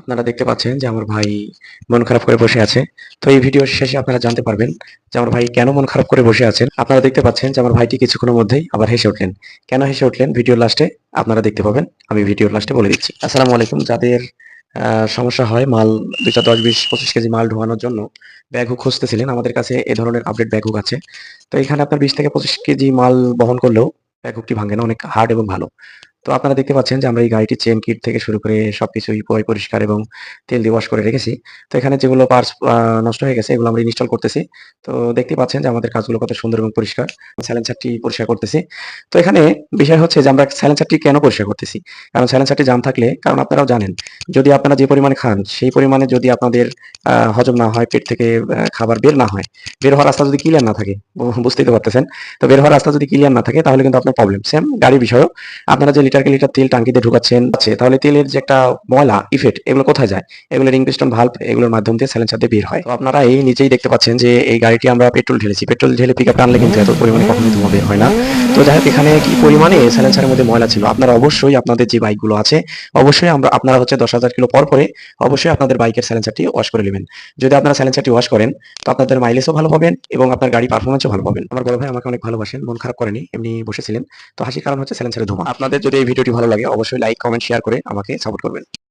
আপনারা দেখতে পাচ্ছেন যে আমার ভাই মন খারাপ করে বসে আছে। তো এই ভিডিওর শেষে আপনারা জানতে পারবেন যে আমার ভাই কেন মন খারাপ করে বসে আছেন। আপনারা দেখতে পাচ্ছেন যে আমার ভাইটি কিছুক্ষণের মধ্যেই আবার হেসে উঠলেন। কেন হেসে উঠলেন? ভিডিওর লাস্টে আপনারা দেখতে পাবেন। আমি ভিডিওর লাস্টে বলে দিচ্ছি। আসসালামু আলাইকুম। যাদের সমস্যা হয় মাল দুইটা দশ বিশ পঁচিশ কেজি মাল ঢোয়ানোর জন্য ব্যাগ হুক খুঁজতেছিলেন। আমাদের কাছে এ ধরনের আপডেট ব্যাগ হুক আছে। তো এখানে আপনার বিশ থেকে পঁচিশ কেজি মাল বহন করলেও ব্যাগ হুকটি ভাঙে না। অনেক হার্ড এবং ভালো। তো আপনারা দেখতে পাচ্ছেন যে আমরা এই গাড়িটির চেন কিট থেকে শুরু করে সবকিছুই পয় পরিষ্কার এবং তেল দিয়ে ওয়াশ করে রেখেছি। তো এখানে যেগুলো পার্টস নষ্ট হয়ে গেছে এগুলো আমরা ইনস্টল করতেছি। তো দেখতে পাচ্ছেন যে আমাদের কাজগুলো কত সুন্দর এবং পরিষ্কার। সাইলেন্সারটি পরিষ্কার করতেছি। তো এখানে বিষয় হচ্ছে যে আমরা সাইলেন্সারটি কেন পরিষ্কার করতেছি? কারণ সাইলেন্সারটি জাম থাকলে, কারণ আপনারাও জানেন, যদি আপনারা যে পরিমাণে খান, সেই পরিমাণে যদি আপনাদের হজম না হয়, পেট থেকে খাবার বের না হয়, বের হওয়ার রাস্তা যদি ক্লিয়ার না থাকে বুঝতেই তো পারতেছেন, তো বের হওয়ার রাস্তা যদি ক্লিয়ার না থাকে, তাহলে কিন্তু আপনার প্রবলেম সেম গাড়ির বিষয়ও আপনারা যে লিটারকে লিটার তেল টাঙ্কিতে ঢুকাচ্ছেন, আছে। তাহলে তেলের যে একটা ময়লা ইফেক্ট এগুলো কোথায় যায়? এগুলো রিং পিস্টন ভাল্ব এগুলোর মাধ্যম দিয়ে সাইলেন্সার দিয়ে বের হয়। তো আপনারা এই নিজেই দেখতে পাচ্ছেন যে এই গাড়িটি আমরা পেট্রোল ঢেলেছি। পেট্রোল ঢেলে পিক আপ আনলে কিন্তু এত পরিমাণে কখনোই ধোঁয়া বের হয় না। তো যাই হোক, এখানে কি পরিমাণে সাইলেন্সারের মধ্যে ময়লা ছিল? আপনারা অবশ্যই আপনাদের যে বাইকগুলো আছে, অবশ্যই আমরা, আপনারা হচ্ছে দশ হাজার কিলো পর পরে অবশ্যই আপনাদের বাইকের সাইলেন্সারটি ওয়াশ করে নেবেন। যদি আপনারা সাইলেন্সারটি ওয়াশ করেন, তো আপনাদের মাইলেজও ভালো পাবেন এবং আপনার গাড়ি পারফরমেন্সও ভালো পাবেন। আমার বড় ভাই আমাকে অনেক ভালোবাসেন, মন খারাপ করেনি, এমনি বসেছিলেন। তো হাসির কারণ হচ্ছে সাইলেন্সারের ধোঁয়া। আপনাদের যদি ভিডিওটি ভালো লাগে অবশ্যই লাইক কমেন্ট শেয়ার করে আমাকে সাপোর্ট করবেন।